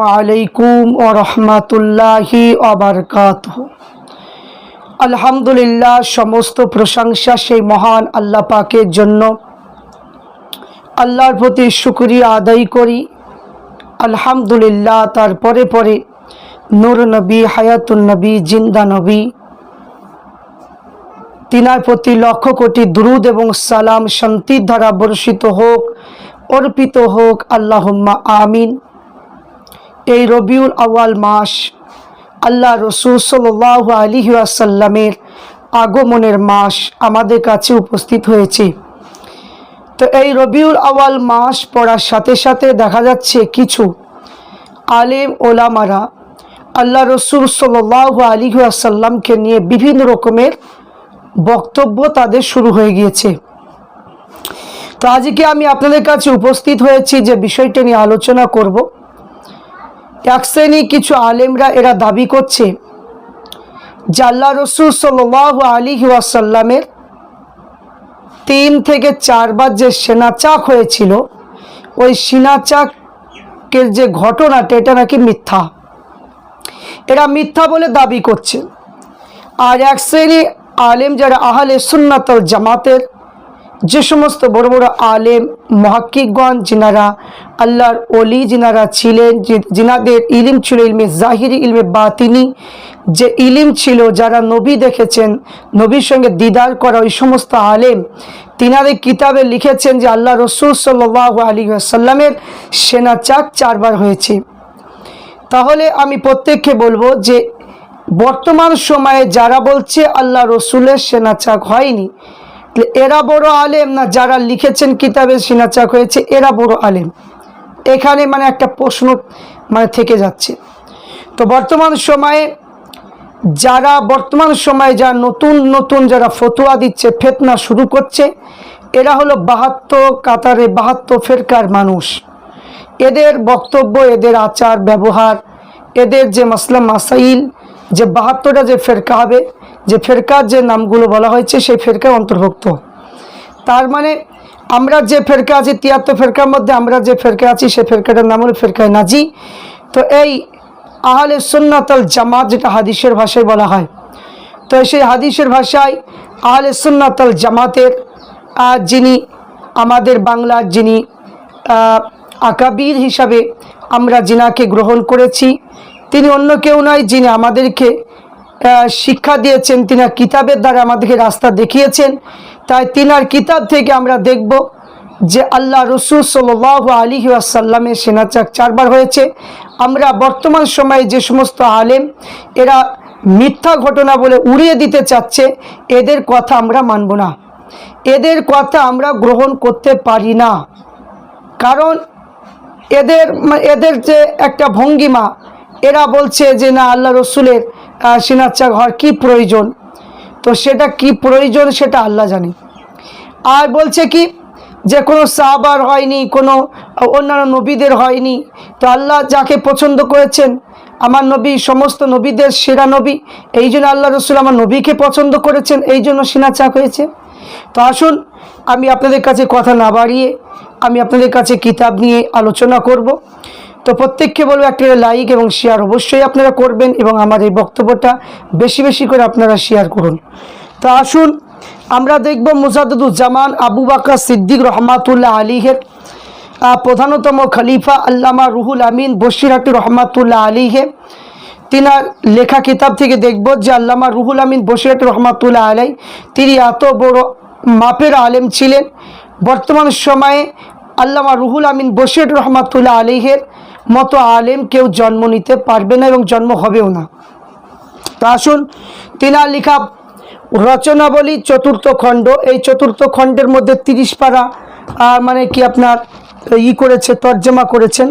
আলাইকুম ও রহমাতুল্লাহি আলহামদুলিল্লাহ, সমস্ত প্রশংসা সেই মহান আল্লাহ পাকের জন্য। আল্লাহর প্রতি শুক্রিয়া আদায় করি। আলহামদুলিল্লাহ, তারপরে পরে নূর নবী হায়াতুল নবী, জিন্দা নবী তিনার প্রতি লক্ষ কোটি দ্রুদ এবং সালাম শান্তির দ্বারা বর্ষিত হোক, অর্পিত হোক, আল্লাহুম্মা আমিন। এই রবিউল আউয়াল মাস আল্লাহ রসুল সাল্লাহ আলী আসাল্লামের আগমনের মাস আমাদের কাছে উপস্থিত হয়েছে। তো এই রবিউল আউয়াল মাস পড়ার সাথে সাথে দেখা যাচ্ছে কিছু আলেম ওলামারা আল্লাহ রসুল সাল্লাহ আলী আসাল্লামকে নিয়ে বিভিন্ন রকমের বক্তব্য তাদের শুরু হয়ে গিয়েছে। তো আজকে আমি আপনাদের কাছে উপস্থিত হয়েছি যে বিষয়টা নিয়ে আলোচনা করব। এক শ্রেণি কিছু আলেমরা এরা দাবি করছে যে আল্লাহ রসুল সাল আলী ওয়াসাল্লামের তিন থেকে চারবার যে সেনাচাক হয়েছিল, ওই সেনাচাকের যে ঘটনাটা, এটা নাকি মিথ্যা। এরা মিথ্যা বলে দাবি করছে। আর এক শ্রেণি আলেম যারা আহলে সুন্নাতল জামাতের, যে সমস্ত বড় বড় আলেম মহাক্কিকগণ যিনারা আল্লাহর অলি যিনারা ছিলেন যিনাদের ইলিম ছিল ইলমে জাহিরি, ইলমে বাতিনি, যে ইলিম ছিল যারা নবী দেখেছেন, নবীর সঙ্গে দিদার করা ওই সমস্ত আলেম, তিনাদের কিতাবে লিখেছেন যে আল্লাহ রসুল সাল্লাহ আলী আসাল্লামের সেনা চাক চারবার হয়েছে। তাহলে আমি প্রত্যেককে বলব যে বর্তমান সময়ে যারা বলছে আল্লাহ রসুলের সেনাচাক হয়নি, এরা বড় আলেম না যারা লিখেছেন কিতাবে সেনাচাক হয়েছে, এরা বড় আলেম। এখানে মানে একটা প্রশ্ন মানে থেকে যাচ্ছে। তো বর্তমান সময়ে যারা, বর্তমান সময়ে যারা নতুন নতুন যারা ফতোয়া দিচ্ছে, ফেতনা শুরু করছে, এরা হলো বাহাত্তর কাতারে বাহাত্তর ফেরকার মানুষ। এদের বক্তব্য, এদের আচার, ব্যবহার, এদের যে মাসলাম মাসাইল যে বাহাত্তরটা যে ফেরকা হবে, যে ফেরকার যে নামগুলো বলা হয়েছে, সেই ফেরকায় অন্তর্ভুক্ত। তার মানে আমরা যে ফেরকা আছি, তিয়াত্তর ফেরকার মধ্যে আমরা যে ফেরকা আছি, সেই ফেরকাটার নাম হলো ফেরকায় নাজি। তো এই আহলে সুন্নাতল জামাত যেটা হাদিসের ভাষায় বলা হয়, তো সেই হাদিসের ভাষায় আহলে সুন্নাতল জামাতের যিনি আমাদের বাংলার যিনি আকাবির হিসাবে আমরা জিনাকে গ্রহণ করেছি তিনি অন্য কেউ নয় যিনি আমাদেরকে শিক্ষা দিয়েছেন তিনি কিতাবের দ্বারা আমাদেরকে রাস্তা দেখিয়েছেন। তাই তিনার কিতাব থেকে আমরা দেখব যে আল্লাহ রসুল সাল আলী আসাল্লামের সেনাচাক চারবার হয়েছে। আমরা বর্তমান সময়ে যে সমস্ত আলেম, এরা মিথ্যা ঘটনা বলে উড়িয়ে দিতে চাচ্ছে, এদের কথা আমরা মানব না। এদের কথা আমরা গ্রহণ করতে পারি না। কারণ এদের এদের যে একটা ভঙ্গিমা এরা বলছে যে, না, আল্লাহ রসুলের সিনাচ্চা ঘর কি প্রয়োজন? তো সেটা কি প্রয়োজন সেটা আল্লাহ জানে। আর বলছে কি, যে কোনো সাহাবার হয়নি, কোনো অন্যান্য নবীদের হয়নি। তো আল্লাহ যাকে পছন্দ করেছেন, আমার নবী, সমস্ত নবীদের সেরা নবী, এই জন্য আল্লাহ রসুল আমার নবীকে পছন্দ করেছেন, এই জন্য সিনা চাক হয়েছে। তো আসুন, আমি আপনাদের কাছে কথা না বাড়িয়ে, আমি আপনাদের কাছে কিতাব নিয়ে আলোচনা করব। তো প্রত্যেককে বলব একটা লাইক এবং শেয়ার অবশ্যই আপনারা করবেন এবং আমার এই বক্তব্যটা বেশি বেশি করে আপনারা শেয়ার করুন। তো আসুন, আমরা দেখব মুজাদুজ্জামান আবু বাকা সিদ্দিক রহমাতুল্লাহ আলীহের প্রধানতম খলিফা আল্লামা রুহুল আমিন বশিরহাটি রহমাতুল্লাহ আলীহে। তিনার লেখা কিতাব থেকে দেখব যে আল্লামা রুহুল আমিন বশিরহাটি রহমাতুল্লাহ আলাই, তিনি এত বড় মাপের আলেম ছিলেন। বর্তমান সময়ে আল্লামা রুহুল আমিন বশিরহাটি রহমাতুল্লাহ আলীহের মতো আলেম কেউ জন্ম নিতে পারবে না এবং জন্ম হবেও না। তো আসুন, তিনার লেখা রচনাবলী চতুর্থ খণ্ড, এই চতুর্থ খণ্ডের মধ্যে তিরিশ পারা মানে কি আপনার ই করেছে, তর্জমা করেছেন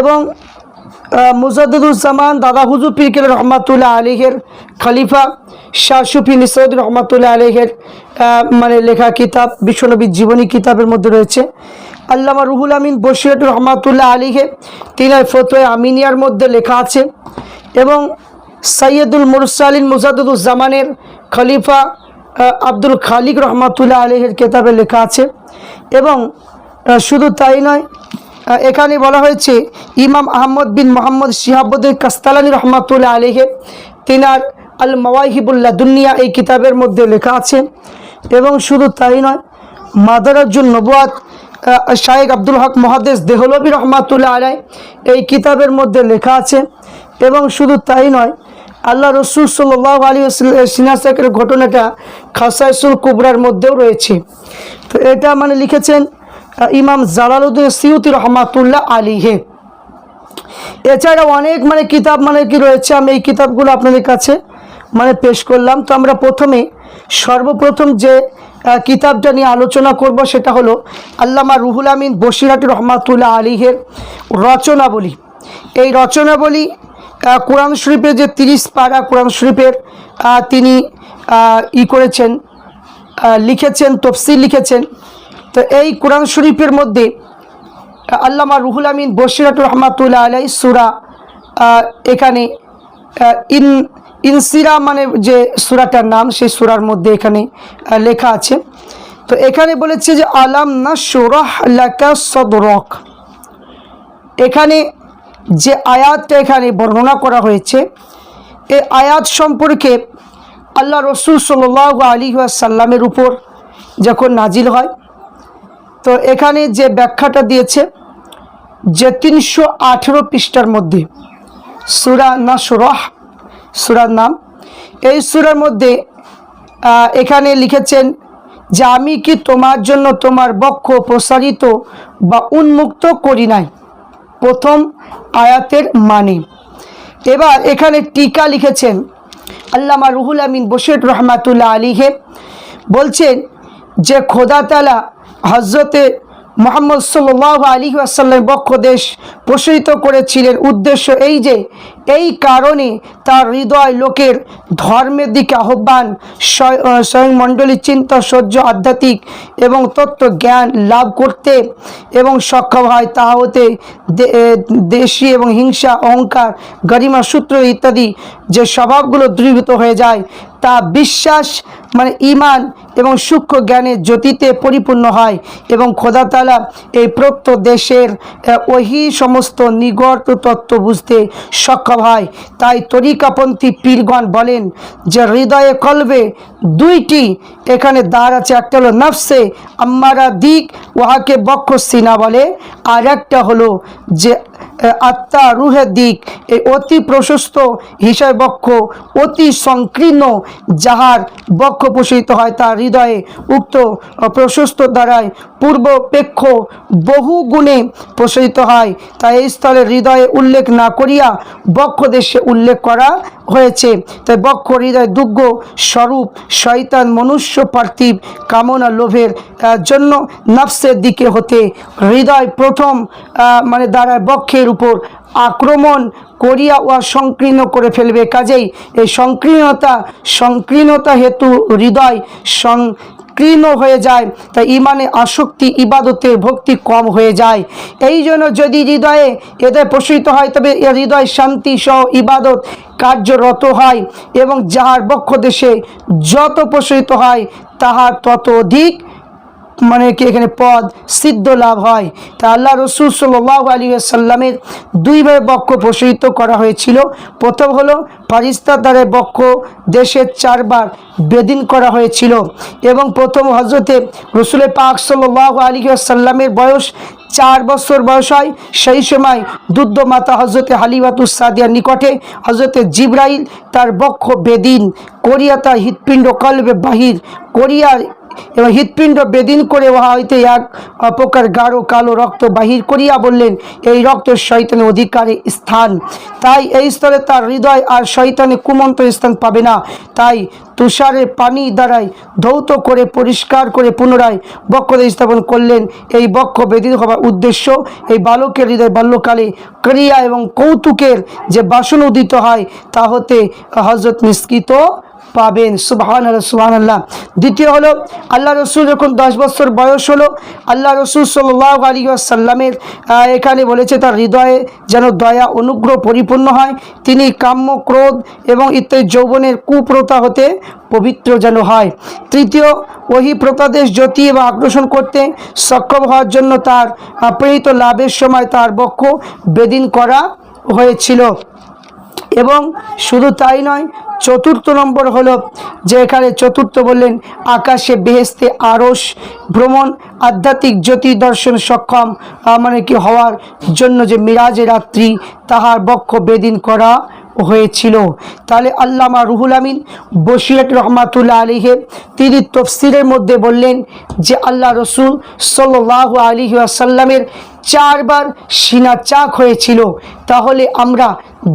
এবং মুজাদুজ্জামান দাদা হুজুর পিরকেল রহমাতুল্লাহ আলীহের খলিফা শাহ সুফি নিসরুদ রহমাতুল্লাহ আলীহের মানে লেখা কিতাব, বিশ্বনবীর জীবনী কিতাবের মধ্যে রয়েছে। আল্লামা রুহুল আমিন বশিরত রহমাতুল্লাহ আলীহে তিনার ফতোয় আমিনিয়ার মধ্যে লেখা আছে। এবং সৈয়দুল মুরসালিন মুজাদুজ্জামানের খলিফা আব্দুল খালিক রহমাতুল্লাহ আলীহের কেতাবে লেখা আছে। এবং শুধু তাই নয় এখানে বলা হয়েছে, ইমাম আহমদ বিন মোহাম্মদ শিহাবুদ্দিন কাস্তালানি রহমাতুল্লাহ আলিহে তিনার আল মওয়াহিবুল্লাহ দুনিয়া এই কিতাবের মধ্যে লেখা আছে। এবং শুধু তাই নয় মাদারাজুল নবুয়াত শাহেক আব্দুল হক মহাদেশ দেহলবী রহমাতুল্লাহ আলাই এই কিতাবের মধ্যে লেখা আছে, এবং শুধু তাই নয়, আল্লাহ রসুল সাল্লাহ আলী সিনাসাকের ঘটনাটা খাসাইসুল কুবরার মধ্যেও রয়েছে। তো এটা মানে লিখেছেন ইমাম জালালুদ্দিন সিউতি রহমাতুল্লাহ আলীহে এছাড়া অনেক মানে কিতাব মানে কি রয়েছে, আমি এই কিতাবগুলো আপনাদের কাছে মানে পেশ করলাম। তো আমরা প্রথমে সর্বপ্রথম যে কিতাবটা নিয়ে আলোচনা করব, সেটা হলো আল্লামা রুহুল আমিন বসিরাট রহমাতুল্লাহ আলীহের রচনাবলী। এই রচনাবলী কোরআন শরীফের যে তিরিশ পারা কোরআন শরীফের তিনি ই করেছেন লিখেছেন, তফসিল লিখেছেন। তো এই কোরআন শরীফের মধ্যে আল্লামা রুহুল আমিন বসিরাতুর রহমাতুল্লাহ আলাই সুরা এখানে ইন ইনসিরা মানে যে সুরাটার নাম, সেই সুরার মধ্যে এখানে লেখা আছে। তো এখানে বলেছে যে, আলাম না সুরাহ লাকা সদরক। এখানে যে আয়াতটা এখানে বর্ণনা করা হয়েছে এই আয়াত সম্পর্কে আল্লাহ রসুল সাল আলী সাল্লামের উপর যখন নাজিল হয়, তো এখানে যে ব্যাখ্যাটা দিয়েছে যে তিনশো আঠেরো পৃষ্ঠার মধ্যে সুরা না সুরহ সুরার নাম। এই সুরার মধ্যে এখানে লিখেছেন, যে আমি কি তোমার জন্য তোমার বক্ষ প্রসারিত বা উন্মুক্ত করি নাই? প্রথম আয়াতের মানে। এবার এখানে টিকা লিখেছেন আল্লামা রুহুল আমিন বশির রহমাতুল্লাহ আলীহে বলছেন যে খোদা তালা হজরতে মোহাম্মদ সাল্লাহ আলী আসাল্লাম বক্ষ দেশ প্রসারিত করেছিলেন। উদ্দেশ্য এই যে, এই কারণে তার হৃদয় লোকের ধর্মের দিকে আহ্বান। স্বয়- স্বয়ংমণ্ডলী চিন্তা, সহ্য, আধ্যাত্মিক এবং তত্ত্ব জ্ঞান লাভ করতে এবং সক্ষম হয়। তা হতে দেশি এবং হিংসা, অহংকার, গরিমা সূত্র ইত্যাদি যে স্বভাবগুলো দূরীভূত হয়ে যায়, তা বিশ্বাস মানে ইমান এবং সূক্ষ্ম জ্ঞানের জ্যোতিতে পরিপূর্ণ হয় এবং খোদা তালা এই প্রত্য দেশের ওহি সমস্ত নিগড় তত্ত্ব বুঝতে সক্ষম হয়। তাই তরিকাপন্থী পীরগণ বলেন যে হৃদয়ে কলবে দুইটি, এখানে দ্বার আছে, একটা হলো নফসে আম্মারা দিক, উহাকে বক্ষ সিনা বলে, আর একটা হলো যে আত্মা রুহের দিক এই অতি প্রশস্ত হিসাবে বক্ষ, অতি সংকীর্ণ, যাহার বক্ষ প্রসারিত হয় তার হৃদয়ে উক্ত প্রশস্ত দ্বারায় পূর্বপেক্ষ বহু গুণে প্রসারিত হয়। তাই এই স্থলে হৃদয়ে উল্লেখ না করিয়া বক্ষ দেশে উল্লেখ করা হয়েছে। তাই বক্ষ হৃদয় দুগ্গ স্বরূপ শয়তান, মনুষ্য, পার্থিব কামনা, লোভের জন্য নফসের দিকে হতে হৃদয় প্রথম মানে দ্বারায় বক্ষের উপর আক্রমণ করিয়া উহা সংকীর্ণ করে ফেলবে। কাজেই এই সংকীর্ণতা সংকীর্ণতা হেতু হৃদয় সংকীর্ণ হয়ে যায়, তাই ইমানে আসক্তি, ইবাদতের ভক্তি কম হয়ে যায়। এই জন্য যদি হৃদয়ে এদের প্রসূত হয়, তবে হৃদয় শান্তি সহ ইবাদত কার্যরত হয় এবং যাহার বক্ষ দেশে যত প্রসূত হয় তাহার তত অধিক মানে কি এখানে পদ সিদ্ধ লাভ হয়? তা আল্লাহ রসুল সাল্লাহ আলী সাল্লামের দুইভাবে বক্ষ প্রসারিত করা হয়েছিল। প্রথম হলো ফারিস্তা দ্বারে বক্ষ দেশের চারবার বেদিন করা হয়েছিল এবং প্রথম হজরতে রসুলের পাক সাল্লাহ আলী সাল্লামের বয়স চার বছর বয়স হয়। সেই সময় দুধ মাতা হজরতে হালিমাতুস সাদিয়ার নিকটে হজরতে জিব্রাইল তার বক্ষ বেদিন করিয়া তার হৃৎপিণ্ড কলবে বাহির করিয়া এবং হৃৎপিণ্ড বেদিন করে উহা হইতে এক প্রকার গাঢ় কালো রক্ত বাহির করিয়া বললেন, এই রক্ত শয়তানের অধিকারে স্থান। তাই এই স্তরে তার হৃদয় আর শয়তানে কুমন্ত স্থান পাবে না। তাই তুষারে পানি দ্বারাই ধৌত করে পরিষ্কার করে পুনরায় বক্ষতে স্থাপন করলেন। এই বক্ষ বেদিত হবার উদ্দেশ্য এই বালকের হৃদয় বাল্যকালে ক্রিয়া এবং কৌতুকের যে বাসন উদিত হয়, তা হতে হজরত নিষ্কৃত পাবেন। সুবাহান আল্লাহ সুবাহান আল্লাহ দ্বিতীয় হলো আল্লাহ রসুল যখন দশ বছর বয়স হলো আল্লাহ রসুল সাল্লাহ আলী সাল্লামের আহ, এখানে বলেছে তার হৃদয়ে যেন দয়া অনুগ্রহ পরিপূর্ণ হয়। তিনি কাম্য ক্রোধ এবং ইত্যাদি যৌবনের কুপ্রথা হতে পবিত্র যেন হয়। তৃতীয় ওহি প্রতাদেশ জ্যোতি এবং আকর্ষণ করতে সক্ষম হওয়ার জন্য তার প্রেরিত লাভের সময় তার বক্ষ বেদিন করা হয়েছিল। এবং শুধু তাই নয়, চতুর্থ নম্বর হলো যে এখানে চতুর্থ বললেন, আকাশে বেহেস্তে আরস ভ্রমণ, আধ্যাত্মিক জ্যোতি দর্শন সক্ষম মানে কি হওয়ার জন্য যে মিরাজে রাত্রি, তাহার বক্ষ বেদিন করা হয়েছিল। তাহলে আল্লামা রুহুল আমিন বসিরত রহমাতুল্লাহ আলিহে তিনি তফসিরের মধ্যে বললেন যে আল্লাহ রসুল সাল্লাহ আলী আসাল্লামের চারবার সিনা চাক হয়েছিল, তাহলে আমরা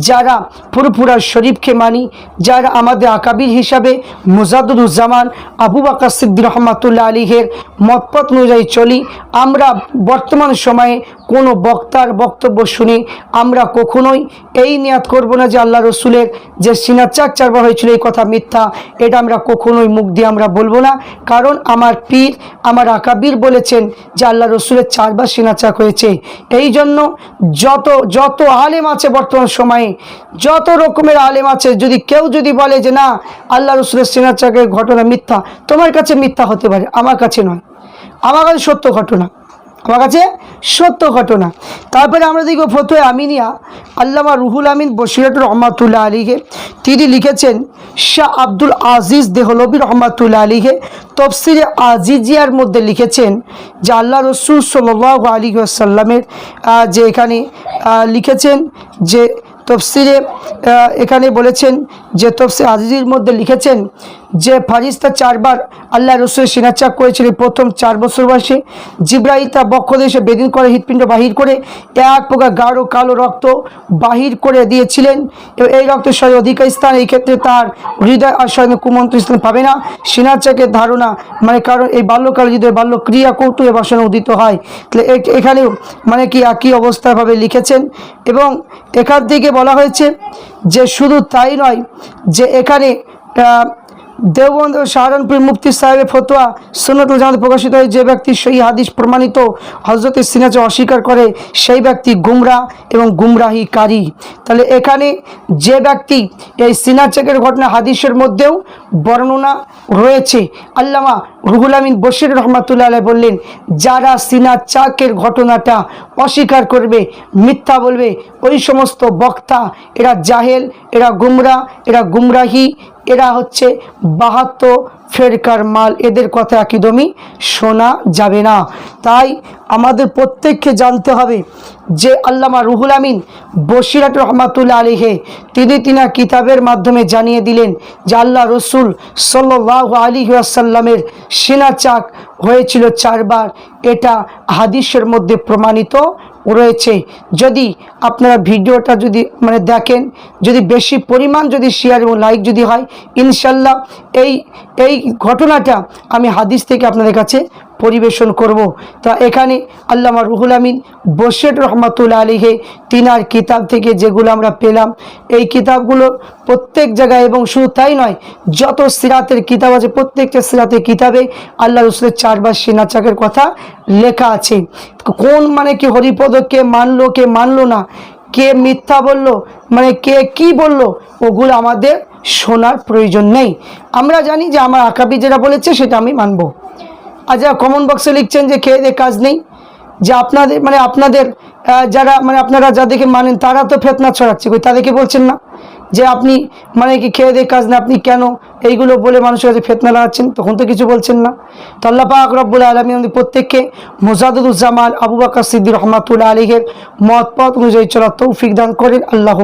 যারা পুরপুরা শরীফকে মানি, যারা আমাদের আকাবির হিসাবে মুজাদুজ্জামান আবু বাকা সিদ্দি রহমাতুল্লাহ আলীহের মতপথ অনুযায়ী চলি, আমরা বর্তমান সময়ে কোনো বক্তার বক্তব্য শুনে, আমরা কখনোই এই নিয়াত করব না যে আল্লাহ রসুলের যে সিনা চাক চারবার হয়েছিল এই কথা মিথ্যা, এটা আমরা কখনোই মুখ দিয়ে আমরা বলব না। কারণ আমার পীর, আমার আকাবির বলেছেন যে আল্লাহ রসুলের চারবার সিনা চাক হয়েছে। এই জন্য যত যত আলেম আছে বর্তমান সময়ে, যত রকমের আলেম আছে, যদি কেউ যদি বলে যে না, আল্লাহ রসুলের সিনাচাকের ঘটনা মিথ্যা, তোমার কাছে মিথ্যা হতে পারে, আমার কাছে নয়। আমার কাছে সত্য ঘটনা। আমার কাছে সত্য ঘটনা। তারপরে আমরা দেখব ফতোয় আমিনিয়া, আল্লামা রুহুল আমিন বসিরত রহমাতুল্লাহ আলীকে তিনি লিখেছেন, শাহ আব্দুল আজিজ দেহলবী রহমাতুল্লাহ আলীকে তফসিরে আজিজিয়ার মধ্যে লিখেছেন যে আল্লাহ রসুল সাল্লাহ আলী আসাল্লামের যে এখানে লিখেছেন যে তফসিরে এখানে বলেছেন যে তফসির আজিজির মধ্যে লিখেছেন যে ফারিস্তা চারবার আল্লাহ রসুল সিনাচাক করেছিল প্রথম চার বছর বয়সে। জিব্রাইল তা বক্ষ দেশে বেদিন করে হৃৎপিণ্ড বাহির করে এক প্রকার গাঢ় কালো রক্ত বাহির করে দিয়েছিলেন। এই রক্ত সঙ্গে অধিকার স্থান, এই ক্ষেত্রে তার হৃদয় আর স্বয়ং কুমন্ত্র স্থান পাবে না। সিনাচাকের ধারণা মানে কারণ এই বাল্যকাল হৃদয় বাল্য ক্রিয়া কৌতুক বাসনে উদিত হয়। তাহলে এখানেও মানে কি একই অবস্থাভাবে লিখেছেন। এবং এখান থেকে বলা হয়েছে যে শুধু তাই নয় যে এখানে দেওবন্দ সাহারানপুর মুফতি সাহেবের ফতোয়া সুন্নতুল জামাতে প্রকাশিত হয় যে ব্যক্তি সেই হাদিস প্রমাণিত হজরতের সিনাজে অস্বীকার করে, সেই ব্যক্তি গুমরা এবং গুমরাহিকারী। তাহলে এখানে যে ব্যক্তি এই সিনাচেকের ঘটনা হাদিসের মধ্যেও বর্ণনা রয়েছে। আল্লামা রুহুল আমিন বশির রহমাতুল্লাহ বললেন, যারা সিনা চাকের ঘটনাটা অস্বীকার করবে, মিথ্যা বলবে, ওই সমস্ত বক্তা এরা জাহেল, এরা গুমরা, এরা গুমরাহি এরা হচ্ছে বাহাত্তর ফেরকার মাল। এদের কথা একদমই শোনা যাবে না। তাই আমাদের প্রত্যেককে জানতে হবে যে আল্লামা রুহুল আমিন বসিরাট রহমাতুল্লাহ আলিহে তিনি তিনা কিতাবের মাধ্যমে জানিয়ে দিলেন যে আল্লাহ রসুল সাল্লাহ আলী আসাল্লামের সেনা চাক হয়েছিল চারবার। এটা হাদিসের মধ্যে প্রমাণিত রয়েছে। যদি আপনারা ভিডিওটা যদি মানে দেখেন, যদি বেশি পরিমাণ যদি শেয়ার এবং লাইক যদি হয়, ইনশাল্লাহ এই এই ঘটনাটা আমি হাদিস থেকে আপনাদের কাছে পরিবেশন করব। তা এখানে আল্লামা রুহুল আমিন বশের রহমাতুল্লা আলীহে তিনার কিতাব থেকে যেগুলো আমরা পেলাম, এই কিতাবগুলো প্রত্যেক জায়গায় এবং শুধু তাই নয়, যত সিরাতের কিতাব আছে, প্রত্যেকটা সিরাতের কিতাবে আল্লাহ রসুলের চারবার সিনাচাকের কথা লেখা আছে। কোন মানে কি হরিপদ, কে মানলো কে মানলো না, কে মিথ্যা বলল মানে কে কি বলল, ওগুলো আমাদের শোনার প্রয়োজন নেই। আমরা জানি যে আমার আকাবি যেটা বলেছে সেটা আমি মানবো। যারা কমন বক্সে লিখছেন যে খেয়ে কাজ নেই। যে আপনাদের মানে আপনাদের যারা মানে আপনারা যাদেরকে মানেন, তারা তো ফেতনা ছড়াচ্ছে, কই তাদেরকে বলছেন না? যে আপনি মানে কি খেয়ে দিয়ে কাজ না আপনি কেন এইগুলো বলে মানুষের কাছে ফেতনা লাগাচ্ছেন? তখন তো কিছু বলছেন না। তো আল্লাহ পাক রব্বুল আলমী আমাদের প্রত্যেককে মোজাদুজ্জামান আবু বাকর সিদ্দির রহমাতুল্লাহ আলীগের মত পথ অনুযায়ী চলার তৌফিক দান করেন। আল্লাহ